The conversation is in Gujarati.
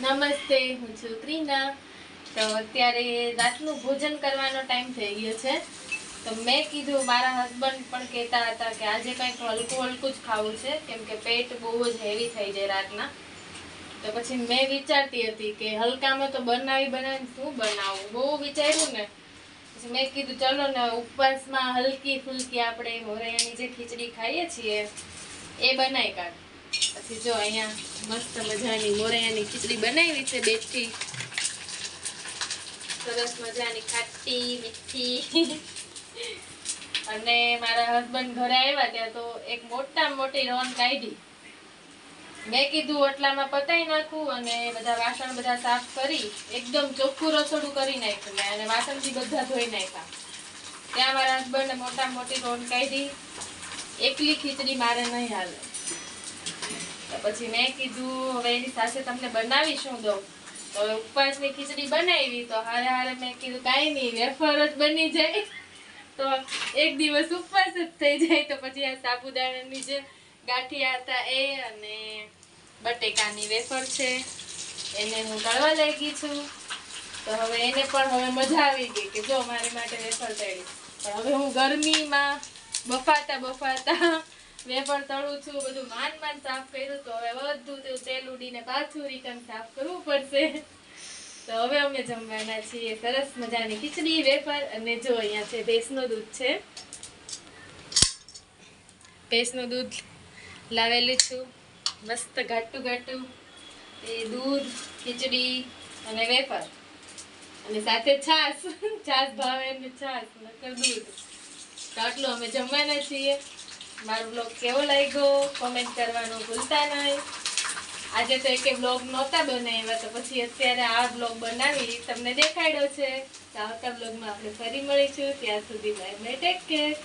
નમસ્તે, હું છું ત્રિના તો અત્યારે રાતનું ભોજન કરવાનો ટાઈમ થઈ ગયો છે. તો મેં કીધું, મારા હસબન્ડ પણ કહેતા હતા કે આજે કંઈક હલકું હલકું જ ખાવું છે, કેમ કે પેટ બહુ જ હેવી થઈ જાય રાતના. તો પછી મેં વિચારતી હતી કે હલકામાં તો બનાવી બનાવીને શું બનાવું? બહુ વિચાર્યું ને. પછી મેં કીધું, ચલો ને, ઉપવાસમાં હલકી ફુલકી આપણે મોરૈયાની જે ખીચડી ખાઈએ છીએ, એ બનાવી કાઢ. પછી જો અહીંયા મસ્ત મજાની મોરૈયાની ખીચડી બનાવી છે બેઠી. સરસ મજાની ખાટી, મીઠી. અને મારા હસબન્ડ ઘરે આવ્યા ત્યાં તો એક મોટા મોટી રોન કાઢી. મેં કીધું એટલામાં પતાઈ નાખું અને બધા વાસણ બધા સાફ કરી, એકદમ ચોખ્ખું રસોડું કરી નાખ્યું મેં અને વાસણથી બધા ધોઈ નાખ્યા. ત્યાં મારા હસબન્ડે મોટા મોટી રોન કાઢી. એકલી ખીચડી મારે નહીં હાલે. પછી મેં કીધું, હવે એની સાથે તમને બનાવી શું દઉં તો ઉપવાસની ખીચડી બનાવી, તો હારે હારે મેં કીધું, કાંઈ નહીં, વેફર જ બની જાય. તો એક દિવસ ઉપવાસ જ થઈ જાય, તો પછી આ સાબુદાણાની જે ગાંઠિયા હતા એ અને બટેકાની વેફર છે, એને હું તળવા લાગી છું. તો હવે એને પણ હવે મજા આવી ગઈ કે જો મારી માટે વેફર તળી. પણ હવે હું ગરમીમાં બફાતા બફાતા વેફર તળું છું, બધું માન માન સાફ કર્યું, તો હવે બધું તેલ ઉડીને પાછું રિટર્ન સાફ કરવું પડશે. તો હવે અમે જમવાના છીએ, સરસ મજાની ખીચડી વેપર અને જો અહીંયા છે, ભેંસનું દૂધ છે. ભેંસનું દૂધ લાવેલું છું, મસ્ત ઘાટું ઘાટું. એ દૂધ, ખીચડી અને વેપર અને સાથે છાશ છાશ ભાવે ને છાશ, નકર દૂધ. તો આટલું અમે જમવાના છીએ. મારો બ્લોગ કેવો લાગ્યો? કોમેન્ટ કરવાનું ભૂલતા નહીં. આજે તો એકે બ્લોગ નહોતા બનાવ્યા, તો પછી અત્યારે આ બ્લોગ બનાવી તમને દેખાડ્યો છે. તો આવતા બ્લોગમાં આપણે ફરી મળીશું. ત્યાં સુધી બાય બાય ટેક કેર